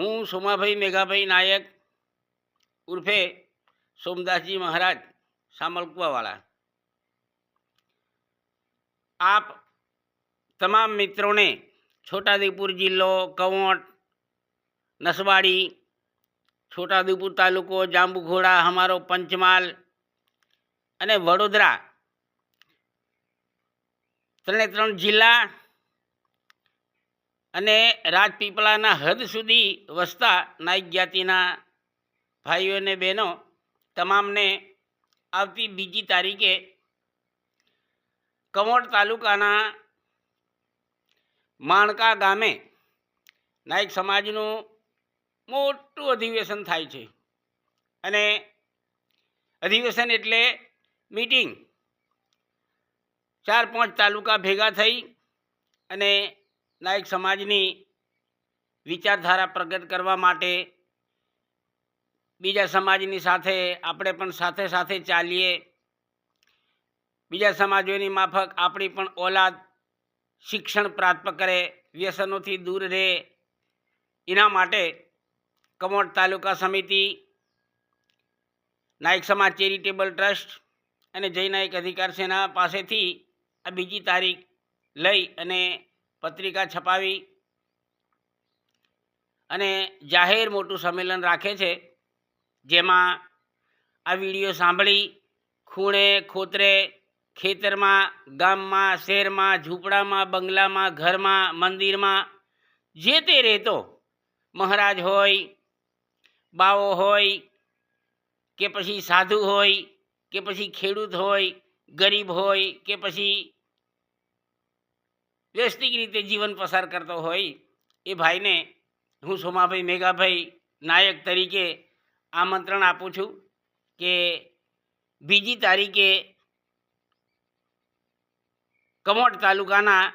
હું સોમાભાઈ મેઘાભાઈ નાયક ઉર્ફે સોમદાસજી મહારાજ સામલકુવાવાળા. આપ તમામ મિત્રોને છોટાઉદેપુર જિલ્લો, કવોટ, નસવાડી, છોટાઉદેપુર તાલુકો, જાંબુઘોડા, અમારો પંચમહાલ અને વડોદરા, ત્રણે ત્રણ જિલ્લા અને રાજપીપળાના હદ સુધી વસતા નાયક જ્ઞાતિના ભાઈઓ અને બહેનો તમામને આવતી બીજી તારીખે કમોડ તાલુકાના માણકા ગામે નાયક સમાજનું મોટું અધિવેશન થાય છે. અને અધિવેશન એટલે મીટિંગ. ચાર પાંચ તાલુકા ભેગા થઈ અને નાયક સમાજની વિચારધારા પ્રગટ કરવા માટે બીજા સમાજની સાથે આપણે પણ સાથે સાથે ચાલીએ. બીજા સમાજોની માફક આપણી પણ ઓલાદ શિક્ષણ પ્રાપ્ત કરે, વ્યસનોથી દૂર રહે. એના માટે કમોડ તાલુકા સમિતિ, નાયક સમાજ ચેરિટેબલ ટ્રસ્ટ અને જય નાયક અધિકાર સેના પાસેથી આ બીજી તારીખ લઈ અને પત્રિકા છપાવી અને જાહેર મોટું સંમેલન રાખે છે, જેમાં આ વીડિયો સાંભળી ખૂણે ખોતરે ખેતરમાં, ગામમાં, શહેરમાં, ઝૂંપડામાં, બંગલામાં, ઘરમાં, મંદિરમાં જે તે રહેતો, મહારાજ હોય, બાવો હોય, કે પછી સાધુ હોય, કે પછી ખેડૂત હોય, ગરીબ હોય, કે પછી વ્યવસ્થિત રીતે જીવન પસાર કરતો હોય એ ભાઈને હું સોમાભાઈ મેઘાભાઈ નાયક તરીકે આમંત્રણ આપું છું કે બીજી તારીખે કમોટ તાલુકાના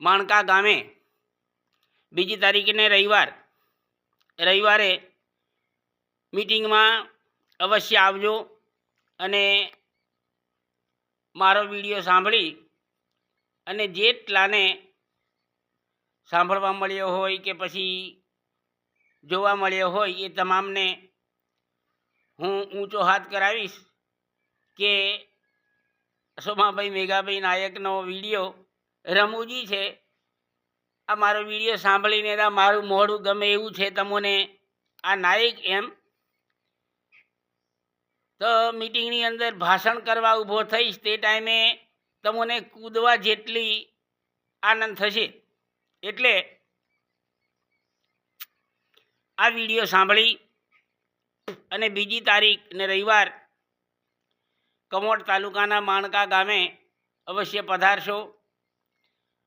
માણકા ગામે બીજી તારીખને રવિવાર, રવિવારે મીટિંગમાં અવશ્ય આવજો અને મારો વીડિયો સાંભળી અને જેટલાને સાંભળવા મળ્યો હોય કે પછી જોવા મળ્યો હોય એ તમામને હું ઊંચો હાથ કરાવીશ કે સોમાભાઈ મેઘાભાઈ નાયકનો વીડિયો રમૂજી છે. આ મારો વીડિયો સાંભળીને મારું મોઢું ગમે એવું છે, તમને આ નાયક એમ તો મીટિંગની અંદર ભાષણ કરવા ઊભો થઈશ તે ટાઈમે તમને કૂદવા જેટલી આનંદ થશે. એટલે આ વીડિયો સાંભળી અને બીજી તારીખ ને રવિવાર કમોડ તાલુકાના માણકા ગામે અવશ્ય પધારશો.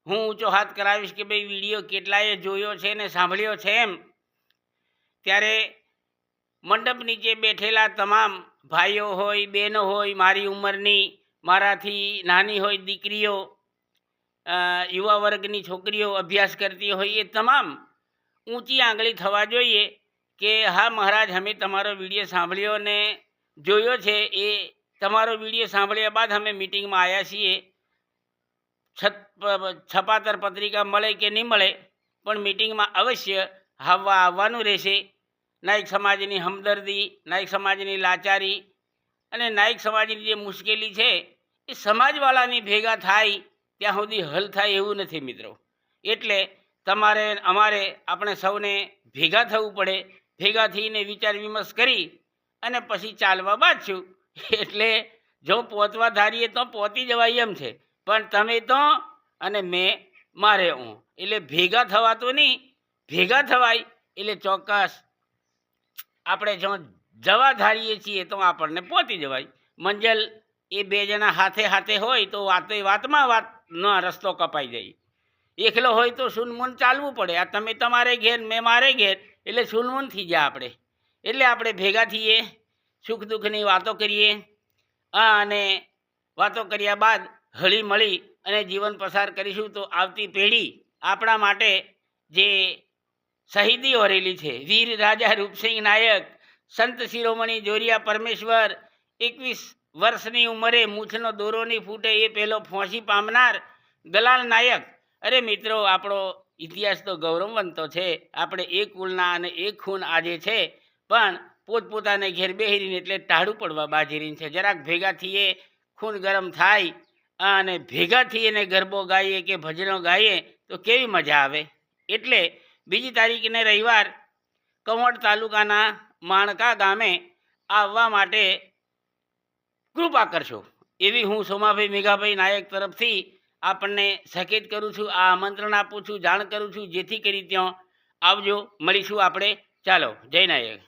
હું ઊંચો હાથ કરાવીશ કે ભાઈ વીડિયો કેટલાએ જોયો છે ને સાંભળ્યો છે એમ. ત્યારે મંડપ નીચે બેઠેલા તમામ ભાઈઓ હોય, બહેનો હોય, મારી ઉંમરની, મારાથી નાની હોય દીકરીઓ યુવા વર્ગની છોકરીઓ અભ્યાસ કરતી હોય એ તમામ ઊંચી આંગળી થવા જોઈએ કે હા મહારાજ, અમે તમારો વીડિયો સાંભળ્યો ને જોયો છે. એ તમારો વીડિયો સાંભળ્યા બાદ અમે મિટિંગમાં આવ્યા છીએ. છત છપાતર પત્રિકા મળે કે નહીં મળે, પણ મિટિંગમાં અવશ્ય આવવા આવવાનું રહેશે. નાયક સમાજની હમદર્દી, નાયક સમાજની લાચારી અને નાયક સમાજની જે મુશ્કેલી છે, એ સમાજવાળાની ભેગા થાય ત્યાં સુધી હલ થાય એવું નથી મિત્રો. એટલે તમારે, અમારે, આપણે સૌને ભેગા થવું પડે, ભેગા થઈને વિચાર વિમર્શ કરી અને પછી ચાલવા બાંધશું એટલે જો પહોંચવા ધારીએ તો પહોંચી જવાય એમ છે. પણ તમે તો અને મેં, મારે હું. એટલે ભેગા થવાતું નહીં, ભેગા થવાય એટલે ચોક્કસ આપણે જો જવા ધારીએ છીએ તો આપણને પહોંચી જવાય. મંજલ એ બે જણા હાથે હાથે હોય તો વાતે વાતમાં વાતનો રસ્તો કપાઈ જાય. એકલો હોય તો સુનમુન ચાલવું પડે. આ તમે તમારે ઘેર, મેં મારે ઘેર. એટલે સુનમુન થઈ જાય આપણે. એટલે આપણે ભેગા થઈએ, સુખ દુઃખની વાતો કરીએ. આ અને વાતો કર્યા બાદ હળી મળી અને જીવન પસાર કરીશું તો આવતી પેઢી આપણા માટે જે શહીદી ઓરેલી છે. વીર રાજા રૂપસિંહ નાયક, સંત શિરોમણી જોરિયા પરમેશ્વર, એકવીસ વર્ષની ઉંમરે મૂછનો દોરો નહીં ફૂટે એ પહેલો ફોંસી પામનાર દલાલ નાયક. અરે મિત્રો, આપણો ઇતિહાસ તો ગૌરવવંતો છે. આપણે એ કુલના અને એક ખૂન આજે છે. પણ પોતપોતાને ઘેર બેહીરીને એટલે ટાળું પડવા બાજીરીને છે. જરાક ભેગા થઈએ, ખૂન ગરમ થાય અને ભેગા થઈએ ને ગરબો ગાઈએ કે ભજનો ગાઈએ તો કેવી મજા આવે? એટલે બીજી તારીખને રવિવાર કમોડ તાલુકાના માણકા ગામે આવવા માટે કૃપા કરશો. એવી હું સોમાભાઈ મેઘાભાઈ નાયક તરફથી આપણને સકેત કરું છું, આ આમંત્રણ આપું છું, જાણ કરું છું, જેથી કરી ત્યાં આવજો. મળીશું આપણે. ચાલો, જય નાયક.